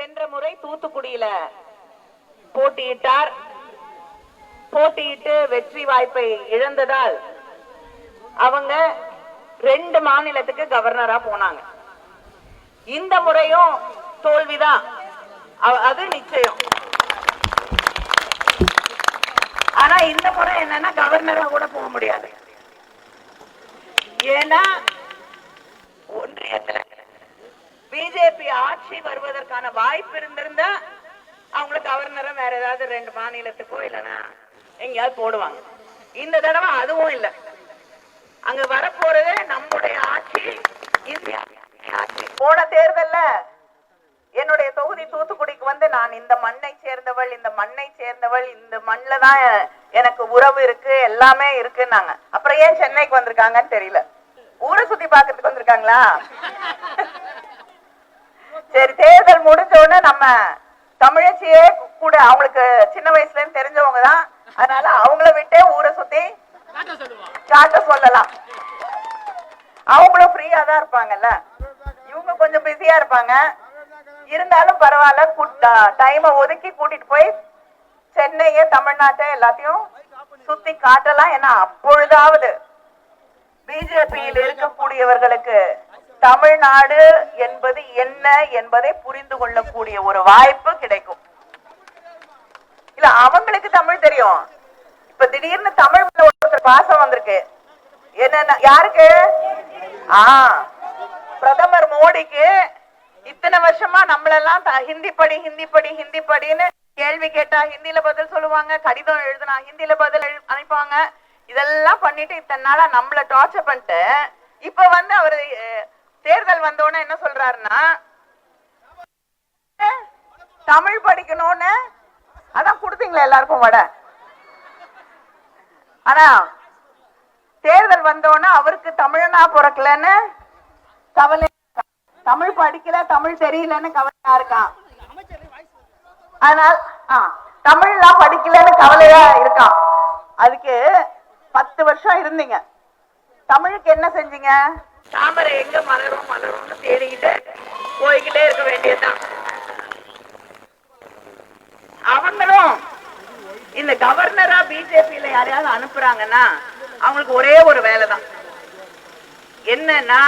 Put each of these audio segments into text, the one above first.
சென்ற முறை தூத்துக்குடியில போட்டியிட்டார். போட்டியிட்டு வெற்றி வாய்ப்பை இழந்ததால் அவங்க ரெண்டு மாநிலத்துக்கு கவர்னரா போனாங்க. இந்த முறையும் தோல்விதான். அது நிச்சயம். ஆனா இந்த முறை என்னன்னா கவர்னரா கூட போக முடியாது. ஏன்னா ஒன்றியத்துல பிஜேபி ஆட்சி வருவதற்கான வாய்ப்பு இருந்திருந்தா அவங்களுக்கு கவர்னரை வேற ஏதாவது ரெண்டு மாநிலத்துக்கோ இல்லைன்னா எங்கேயாவது போடுவாங்க. இந்த தடவை அதுவும் இல்லை. அங்க வரப்போறது நம்முடைய ஆட்சி இந்தியா ஆட்சி. போன தேர்தல்ல என்னுடைய தொகுதி தூத்துக்குடிக்கு வந்து நான் இந்த மண்ணை சேர்ந்தவள் இந்த மண்ணை சேர்ந்தவள் இந்த மண்ணில் தான் எனக்கு உறவு இருக்கு எல்லாமே இருக்குன்னாங்க. அப்புறம் ஏன் சென்னைக்கு வந்திருக்காங்கன்னு தெரியல. ஊரை சுத்தி பாக்குறதுக்கு வந்திருக்காங்களா? சரி தேர்தல் முடிஞ்ச உடனே நம்ம தமிழச்சியே கூட அவங்களுக்கு சின்ன வயசுல இருந்து தெரிஞ்சவங்க தான். அதனால அவங்கள விட்டே ஊரை சுத்தி காட்ட சொல்லலாம். அவங்களும் ஃப்ரீயா தான் இருப்பாங்கல்ல. இவங்க கொஞ்சம் பிஸியா இருப்பாங்க. இருந்தாலும் பரவாயில்ல டைமை ஒதுக்கி கூட்டிட்டு போய் சென்னையே தமிழ்நாட்டை எல்லாத்தையும் சுத்தி காட்டலாம். ஏன்னா அப்பொழுதாவது பிஜேபியில் இருக்கக்கூடியவர்களுக்கு தமிழ்நாடு என்பது என்ன என்பதை புரிந்து கொள்ளக்கூடிய ஒரு வாய்ப்பு கிடைக்கும். இல்ல அவங்களுக்கு தமிழ் தெரியும். இப்ப திடீர்னு தமிழ் ஒருத்தர் பாசம் வந்திருக்கு. என்னன்னா யாருக்கு? ஆ பிரதமர் மோடிக்கு. இத்தனை வருஷமா நம்மளெல்லாம் ஹிந்தி படி ஹிந்தி படி ஹிந்தி படின்னு கேள்வி கேட்டா ஹிந்தில பதில் சொல்லுவாங்க கடிதம் எழுதுனா ஹிந்தில பதில் அனுப்பாங்க அனுப்புவாங்க. இதெல்லாம் பண்ணிட்டு இத்தனை நாளா நம்மள டார்ச்சர் பண்ணிட்டு இப்ப வந்து அவரு தேர்தல் வந்த உடனே என்ன சொல்றாருன்னா தமிழ் படிக்கணும்னு அதான் கொடுத்தீங்களா எல்லாருக்கும் வட. ஆனா தேர்தல் வந்தோடனே அவருக்கு தமிழனா பிறக்கலன்னு கவலை தமிழ் படிக்கல தமிழ் தெரியலன்னு கவலையா இருக்கான் அதனால ஆ, தமிழ்லாம் படிக்கலன்னு கவலையா இருக்கான் அதுக்கு பத்து வருஷம் இருந்தீங்க. தமிழுக்கு என்ன செஞ்சீங்க? தாமரை எங்க மலரும் மலரும்னு தேடிக்கிட்டு போய்கிட்டே இருக்க வேண்டியதுதான். அவங்களும் இந்த கவர்னரா பிஜேபியில யாரையாவது அனுப்புறாங்கன்னா அவங்களுக்கு ஒரே ஒரு வேலை தான் என்னன்னா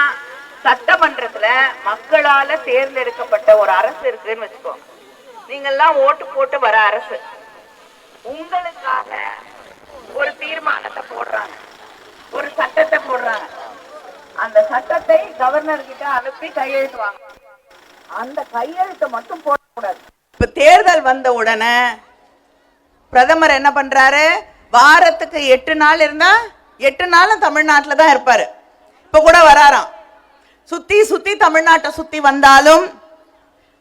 சட்டமன்றத்துல மக்களால தேர்ந்தெடுக்கப்பட்ட ஒரு அரசு இருக்குன்னு வச்சுக்கோ நீங்கெல்லாம் ஓட்டு போட்டு வர அரசு. உங்களுக்காக ஒரு தீர்மானத்தை போடுறாங்க ஒரு சட்டத்தை போடுறாங்க அந்த சட்டத்தை கவர்னர் கிட்ட அனுப்பி கையெழுத்து வாங்க அந்த கையெழுத்தை மட்டும் போடக்கூடாது. இப்ப தேர்தல் வந்த உடனே பிரதமர் என்ன பண்றாரு? வாரத்துக்கு எட்டு நாள் இருந்தா எட்டு நாளும் தமிழ்நாட்டில் தான் இருப்பாரு. இப்ப கூட வராராம். சுத்தி சுத்தி தமிழ்நாட்டை சுத்தி வந்தாலும்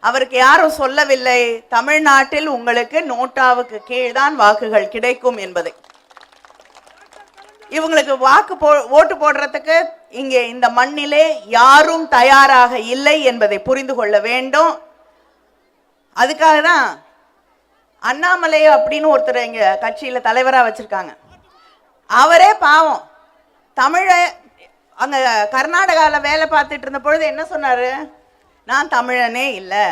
அவருக்கு யாரும் சொல்லவில்லை. தமிழ்நாட்டில் உங்களுக்கு நோட்டாவுக்கு கீழ்தான் வாக்குகள் கிடைக்கும் என்பதை. இவங்களுக்கு வாக்கு போ ஓட்டு போடுறதுக்கு இங்கே இந்த மண்ணிலே யாரும் தயாராக இல்லை என்பதை புரிந்து கொள்ள வேண்டும். அதுக்காக தான் அண்ணாமலை அப்படின்னு ஒருத்தர் இங்கே கட்சியில தலைவராக வச்சிருக்காங்க. அவரே பாவம். தமிழ அங்க கர்நாடகாவில் வேலை பார்த்துட்டு இருந்த பொழுது என்ன சொன்னாரு? நான் தமிழனே இல்லை.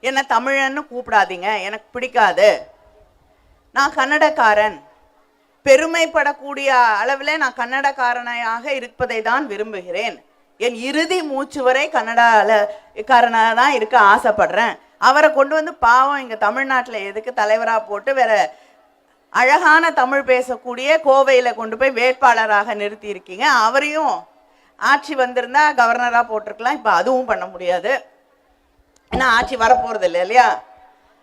என்னை தமிழன்னு கூப்பிடாதீங்க எனக்கு பிடிக்காது. நான் கன்னடக்காரன். பெருமைப்படக்கூடிய அளவில் நான் கன்னடக்காரனையாக இருப்பதை தான் விரும்புகிறேன். என் இறுதி மூச்சு வரை கன்னடால காரனாக தான் இருக்க ஆசைப்படுறேன். அவரை கொண்டு வந்து பாவம் இங்கே தமிழ்நாட்டில் எதுக்கு தலைவராக போட்டு வேற அழகான தமிழ் பேசக்கூடிய கோவையில் கொண்டு போய் வேட்பாளராக நிறுத்தி இருக்கீங்க அவரையும் ஆட்சி வந்திருந்தா கவர்னராக போட்டிருக்கலாம். இப்போ அதுவும் பண்ண முடியாது. ஏன்னா ஆட்சி வரப்போறது இல்லை இல்லையா?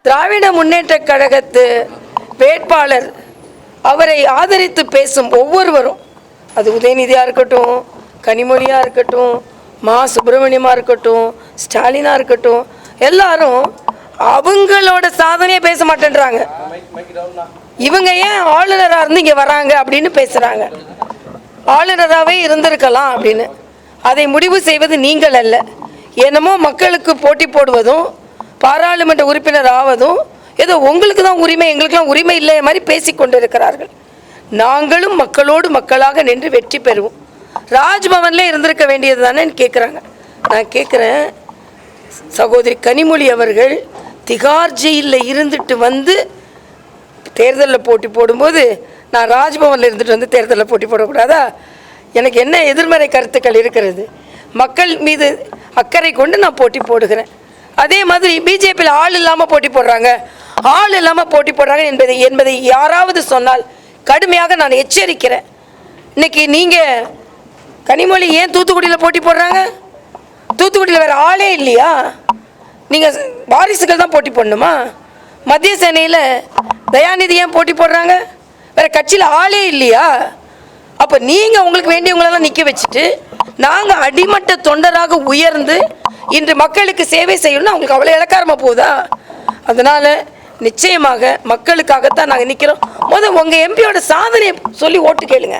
திராவிட முன்னேற்றக் கழகத்து வேட்பாளர் அவரை ஆதரித்து பேசும் ஒவ்வொருவரும் அது உதயநிதியாக இருக்கட்டும் கனிமொழியாக இருக்கட்டும் மா. சுப்பிரமணியமாக இருக்கட்டும் ஸ்டாலினாக இருக்கட்டும் எல்லாரும் அவங்களோட சாதனையை பேச மாட்டேன்றாங்க. இவங்க ஏன் ஆளுநராக இருந்து இங்கே வராங்க அப்படின்னு பேசுகிறாங்க ஆளுநராகவே இருந்திருக்கலாம் அப்படின்னு. அதை முடிவு செய்வது நீங்கள் அல்ல. என்னமோ மக்களுக்கு போட்டி போடுவதும் பாராளுமன்ற உறுப்பினர் ஆவதும் ஏதோ உங்களுக்கு தான் உரிமை எங்களுக்கெல்லாம் உரிமை இல்லை மாதிரி பேசி கொண்டிருக்கிறார்கள் நாங்களும் மக்களோடு மக்களாக நின்று வெற்றி பெறுவோம். ராஜ்பவன்ல இருந்திருக்க வேண்டியது தானே கேட்குறாங்க நான் கேட்குறேன் சகோதரி கனிமொழி அவர்கள் திகார் ஜெயிலில் இருந்துட்டு வந்து தேர்தலில் போட்டி போடும்போது நான் ராஜ்பவனில் இருந்துட்டு வந்து தேர்தலில் போட்டி போடக்கூடாதா? எனக்கு என்ன எதிர்மறை கருத்துக்கள் இருக்கிறது? மக்கள் மீது அக்கறை கொண்டு நான் போட்டி போடுகிறேன். அதே மாதிரி பிஜேபியில் ஆள் இல்லாமல் போட்டி போடுறாங்க. ஆள் இல்லாமல் போட்டி போடுறாங்க என்பதை என்பதை யாராவது சொன்னால் கடுமையாக நான் எச்சரிக்கிறேன். இன்னைக்கு நீங்கள் கனிமொழி ஏன் தூத்துக்குடியில் போட்டி போடுறாங்க? தூத்துக்குடியில் வேறு ஆளே இல்லையா? நீங்கள் வாரிசுகள் தான் போட்டி போடணுமா? மத்திய சேனையில் தயாநிதி ஏன் போட்டி போடுறாங்க? வேறு கட்சியில் ஆளே இல்லையா? அப்போ நீங்கள் உங்களுக்கு வேண்டியவங்களெல்லாம் நிற்க வச்சுட்டு நாங்கள் அடிமட்ட தொண்டராக உயர்ந்து இன்று மக்களுக்கு சேவை செய்யணும்னு அவங்களுக்கு அவ்வளோ இலக்காரமாக போகுதா? அதனால் நிச்சயமாக மக்களுக்காகத்தான் நாங்கள் நிற்கிறோம் முதல் உங்கள் எம்பியோட சாதனையை சொல்லி ஓட்டு கேளுங்க.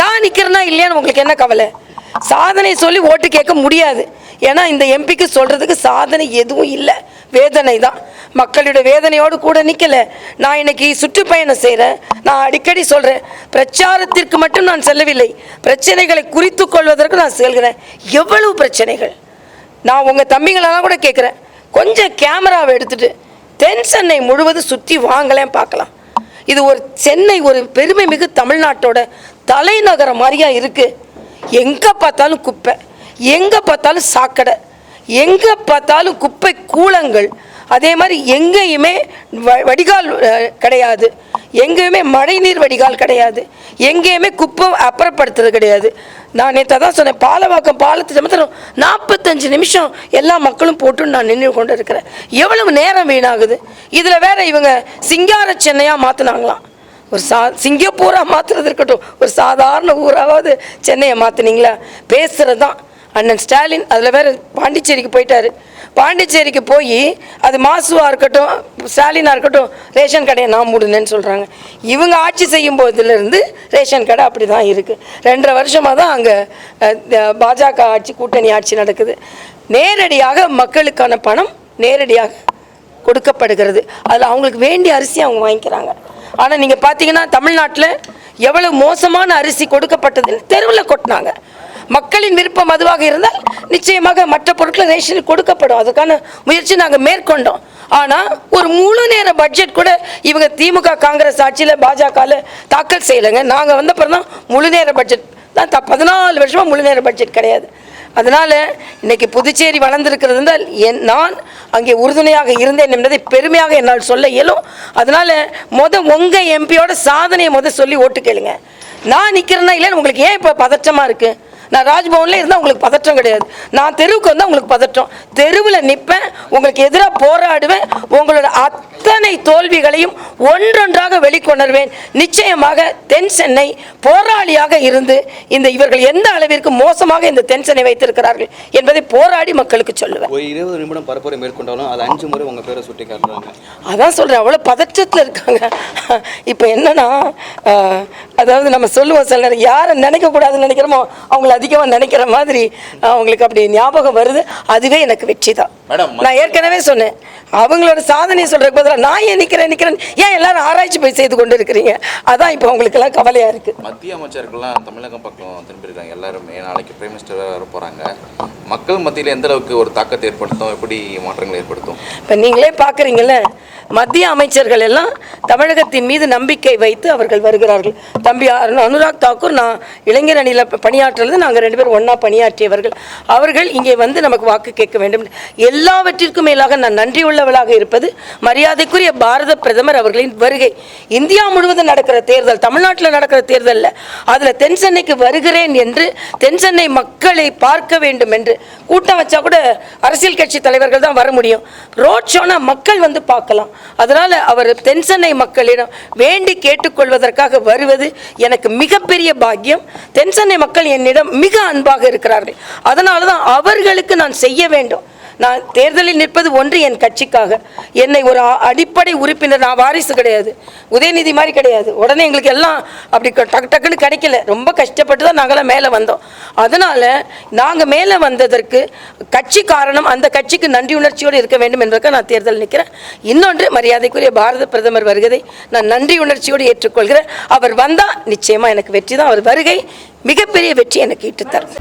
நான் நிற்கிறேன்னா இல்லையான்னு உங்களுக்கு என்ன கவலை? சாதனை சொல்லி ஓட்டு கேட்க முடியாது. ஏன்னா இந்த எம்பிக்கு சொல்கிறதுக்கு சாதனை எதுவும் இல்லை. வேதனை தான். மக்களோட வேதனையோடு கூட நிற்கலை நான் இன்னைக்கு சுற்றுப்பயணம் செய்கிறேன் நான் அடிக்கடி சொல்கிறேன் பிரச்சாரத்திற்கு மட்டும் நான் செல்லவில்லை. பிரச்சனைகளை குறித்து கொள்வதற்கு நான் செல்கிறேன். எவ்வளவு பிரச்சனைகள்? நான் உங்கள் தம்பிங்களெல்லாம் கூட கேட்குறேன். கொஞ்சம் கேமராவை எடுத்துகிட்டு தென் சென்னை முழுவதும் சுற்றி வாங்கலேன் பார்க்கலாம். இது ஒரு சென்னை ஒரு பெருமை மிகு தமிழ்நாட்டோட தலைநகரம் மாதிரியா இருக்கு. எங்கே பார்த்தாலும் குப்பை எங்கே பார்த்தாலும் சாக்கடை எங்கே பார்த்தாலும் குப்பை கூலங்கள் அதே மாதிரி எங்கேயுமே வ- வடிகால் கிடையாது. எங்கேயுமே மழைநீர் வடிகால் கிடையாது. எங்கேயுமே குப்பை அப்புறப்படுத்துறது கிடையாது. நான் நேற்று தான் சொன்னேன் பாலவாக்கம் பாலத்து சமத்தில் நாற்பத்தஞ்சு நிமிஷம் எல்லா மக்களும் போட்டு நான் நின்று கொண்டு இருக்கிறேன் எவ்வளவு நேரம் வீணாகுது? இதில் வேற இவங்க சிங்கார சென்னையாக மாற்றினாங்களாம் ஒரு சா சிங்கப்பூராக மாற்றுறது இருக்கட்டும். ஒரு சாதாரண ஊராவது சென்னையை மாற்றுனீங்களா பேசுகிறது தான் அண்ணன் ஸ்டாலின் அதில் வேறு பாண்டிச்சேரிக்கு போயிட்டாரு. பாண்டிச்சேரிக்கு போய் அது மாசுவாக இருக்கட்டும் ஸ்டாலினாக இருக்கட்டும் ரேஷன் கடையை நான் மூடுனேன்னு சொல்கிறாங்க இவங்க ஆட்சி செய்யும் போதுலேருந்து ரேஷன் கடை அப்படி தான் இருக்குது ரெண்டரை வருஷமாக தான் அங்கே பாஜக ஆட்சி கூட்டணி ஆட்சி நடக்குது. நேரடியாக மக்களுக்கான பணம் நேரடியாக கொடுக்கப்படுகிறது. அதில் அவங்களுக்கு வேண்டிய அரிசி அவங்க வாங்கிக்கிறாங்க. ஆனால் நீங்கள் பார்த்தீங்கன்னா தமிழ்நாட்டில் எவ்வளவு மோசமான அரிசி கொடுக்கப்பட்டதுன்னு தெருவில் கொட்டினாங்க. மக்களின் விருப்பம் அதுவாக இருந்தால் நிச்சயமாக மற்ற பொருட்கள் ரேஷனில் கொடுக்கப்படும். அதுக்கான முயற்சி நாங்கள் மேற்கொண்டோம். ஆனால் ஒரு முழு நேர பட்ஜெட் கூட இவங்க திமுக காங்கிரஸ் ஆட்சியில் பாஜகவில் தாக்கல் செய்யலைங்க. நாங்கள் வந்த தான் முழு நேர பட்ஜெட் தான் த பதினாலு வருஷமாக முழு நேர பட்ஜெட் கிடையாது. அதனால் இன்னைக்கு புதுச்சேரி வளர்ந்துருக்கிறது என்றால் என் நான் அங்கே உறுதுணையாக இருந்தேன் என்பதை பெருமையாக என்னால் சொல்ல இயலும். அதனால் முத உங்கள் எம்பியோட சாதனையை முத சொல்லி ஓட்டு கேளுங்க. நான் நிற்கிறேன்னா இல்லைன்னு உங்களுக்கு ஏன் இப்போ பதற்றமாக இருக்குது நான் ராஜ்பவனில் இருந்தால் உங்களுக்கு பதற்றம் கிடையாது. நான் தெருவுக்கு வந்தால் உங்களுக்கு பதற்றம். தெருவில் நிற்பேன் உங்களுக்கு எதிராக போராடுவேன் உங்களோட அத்தனை தோல்விகளையும் ஒன்றொன்றாக வெளிக்கொணர்வேன். நிச்சயமாக தென் சென்னை போராளியாக இருந்து இந்த இவர்கள் எந்த அளவிற்கு மோசமாக இந்த தென் சென்னை வைத்திருக்கிறார்கள் என்பதை போராடி மக்களுக்கு சொல்லுவேன். ஒரு இருபது நிமிடம் பரப்புரை மேற்கொண்டாலும் அது அஞ்சு முறை உங்க பேரை சுட்டி காட்டுறாங்க. அதான் சொல்கிறேன் அவ்வளோ பதற்றத்தில் இருக்காங்க. இப்போ என்னன்னா அதாவது நம்ம சொல்லுவோம் சில நேரம் யாரை நினைக்கக்கூடாதுன்னு நினைக்கிறோமோ அவங்கள அதிகமாக நினைக்கிற மாதிரி அவங்களுக்கு அப்படி ஞாபகம் வருது. அதுவே எனக்கு வெற்றி தான் மேடம், நான் ஏற்கனவே சொன்னேன் அவங்களோட சாதனையை சொல்கிறதுக்கு பதிலாக நான் ஏன் நிற்கிறேன் நிற்கிறேன் ஏன் எல்லாரும் ஆராய்ச்சி போய் செய்து கொண்டு இருக்கிறீங்க அதான் இப்போ அவங்களுக்கெல்லாம் கவலையாக இருக்குது மத்திய அமைச்சர்கள்லாம் தமிழகம் பக்கம் திரும்பியிருக்காங்க. எல்லாருமே நாளைக்கு பிரைம் மினிஸ்டர் வர போறாங்க. மக்கள் மத்தியில் எந்த அளவுக்கு ஒரு தாக்கத்தை ஏற்படுத்தும்? எப்படி மாற்றங்களை ஏற்படுத்தும்? இப்போ நீங்களே பார்க்குறீங்கல்ல மத்திய அமைச்சர்கள் எல்லாம் தமிழகத்தின் மீது நம்பிக்கை வைத்து அவர்கள் வருகிறார்கள். தம்பி அனுராக் தாக்கூர் நான் இளைஞர் அணியில் பணியாற்றுறது நாங்கள் ரெண்டு பேரும் ஒன்றா பணியாற்றியவர்கள். அவர்கள் இங்கே வந்து நமக்கு வாக்கு கேட்க வேண்டும். எல்லாவற்றிற்கும் மேலாக நான் நன்றியுள்ளவளாக இருப்பது மரியாதைக்குரிய பாரத பிரதமர் அவர்களின் வருகை. இந்தியா முழுவதும் நடக்கிற தேர்தல் தமிழ்நாட்டில் நடக்கிற தேர்தலில் அதில் தென் சென்னைக்கு வருகிறேன் என்று தென் சென்னை மக்களை பார்க்க வேண்டும் என்று கூட்டம் வச்சா கூட அரசியல் கட்சி தலைவர்கள் தான் வர முடியும். ரோட் ஷோனா மக்கள் வந்து பார்க்கலாம். அதனால் அவர் தென் சென்னை மக்களிடம் வேண்டி கேட்டுக்கொள்வதற்காக வருவது எனக்கு மிகப்பெரிய பாக்கியம். தென் சென்னை மக்கள் என்னிடம் மிக அன்பாக இருக்கிறார்கள். அதனால தான் அவர்களுக்கு நான் செய்ய வேண்டும். நான் தேர்தலில் நிற்பது ஒன்று என் கட்சிக்காக. என்னை ஒரு அடிப்படை உறுப்பினர் நான் வாரிசு கிடையாது. உதயநிதி மாதிரி கிடையாது. உடனே எங்களுக்கு எல்லாம் அப்படி டக்கு டக்குன்னு கிடைக்கல. ரொம்ப கஷ்டப்பட்டு தான் நாங்களாம் மேலே வந்தோம். அதனால் நாங்கள் மேலே வந்ததற்கு கட்சி காரணம் அந்த கட்சிக்கு நன்றி உணர்ச்சியோடு இருக்க வேண்டும் என்பதற்காக நான் தேர்தல் நிற்கிறேன். இன்னொன்று மரியாதைக்குரிய பாரத பிரதமர் வருகதை நான் நன்றி உணர்ச்சியோடு ஏற்றுக்கொள்கிறேன். அவர் வந்தால் நிச்சயமாக எனக்கு வெற்றி தான். அவர் வருகை மிகப்பெரிய வெற்றி எனக்கு ஈட்டுத்தரும்